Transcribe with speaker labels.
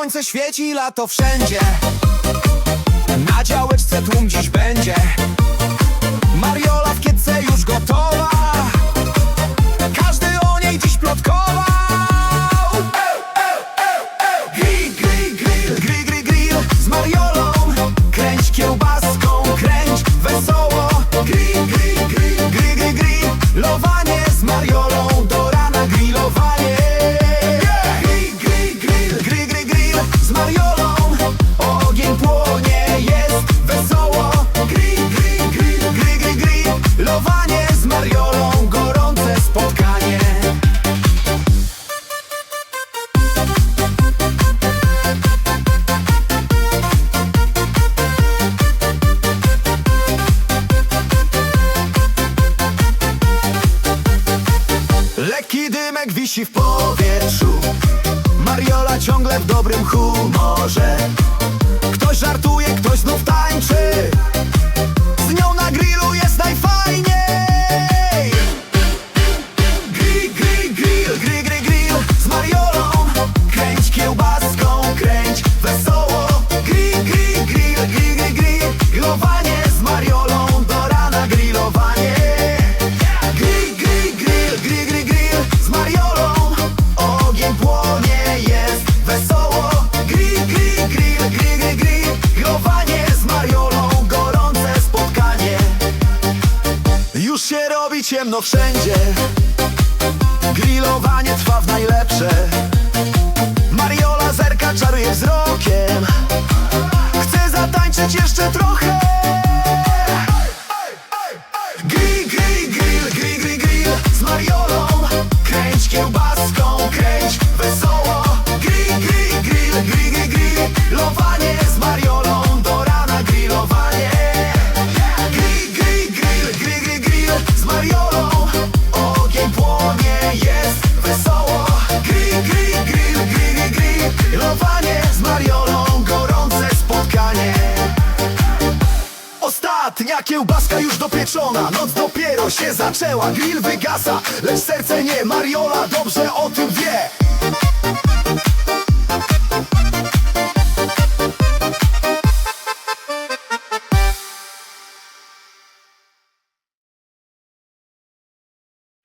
Speaker 1: Słońce świeci, lato wszędzie Na działeczce tłum dziś będzie Mariola w kietce już gotowa Każdy o niej dziś plotkował Grill, grill, grill, grill, grill, Z Mariolą Kręć kiełbaską, dymek wisi w powietrzu. Mariola ciągle w dobrym humorze ciemno wszędzie. Grillowanie trwa w najlepsze. Mariola zerka czaruje wzrokiem. Chce zatańczyć jeszcze trochę. Grill, grill, grill, grill, grill, grill. Z Mariolą Kręć kiełbaską, Grillowanie z Mariolą Gorące spotkanie. Ostatnia kiełbaska już dopieczona. Noc dopiero się zaczęła. Grill wygasa, lecz serce nie. Mariola dobrze o tym wie